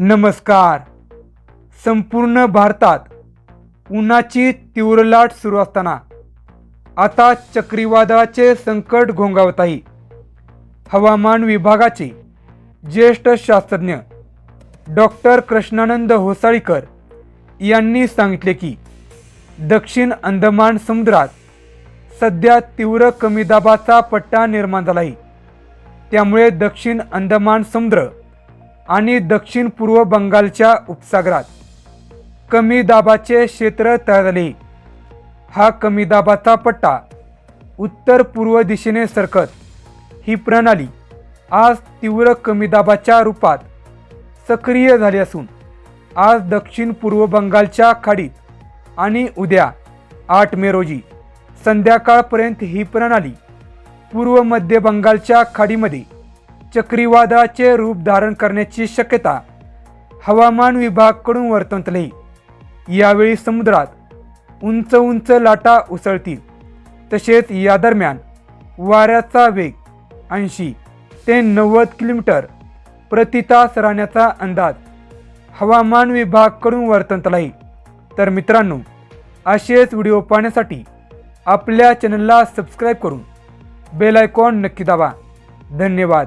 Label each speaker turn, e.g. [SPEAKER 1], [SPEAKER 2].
[SPEAKER 1] नमस्कार. संपूर्ण भारतात उन्हाची तीव्र लाट सुरू असताना आता चक्रीवादळाचे संकट घोंगावत आहे हवामान विभागाचे ज्येष्ठ शास्त्रज्ञ डॉक्टर कृष्णानंद होसाळीकर यांनी सांगितले की दक्षिण अंदमान समुद्रात सध्या तीव्र कमी दाबाचा पट्टा निर्माण झाला आहे त्यामुळे दक्षिण अंदमान समुद्र आणि दक्षिण पूर्व बंगालच्या उपसागरात. कमी दाबाचे क्षेत्र तयार झाले हा कमी दाबाचा पट्टा उत्तर पूर्व दिशेने सरकत. ही प्रणाली आज तीव्र कमी दाबाच्या रूपात सक्रिय झाली असून आज दक्षिण पूर्व बंगालच्या खाडीत आणि उद्या आठ मे रोजी संध्याकाळपर्यंत ही प्रणाली पूर्व मध्य बंगालच्या खाडीमध्ये चक्रीवादळाचे रूप धारण करण्याची शक्यता हवामान विभागाकडून वर्तवली यावेळी समुद्रात उंच उंच लाटा उसळतील. तसेच या दरम्यान वाऱ्याचा वेग ऐंशी ते नव्वद किलोमीटर प्रतितास राहण्याचा अंदाज हवामान विभागाकडून वर्तवला आहे. तर मित्रांनो असेच व्हिडिओ पाहण्यासाठी आपल्या चॅनलला सबस्क्राईब करून बेल आयकॉन नक्की दाबा. धन्यवाद.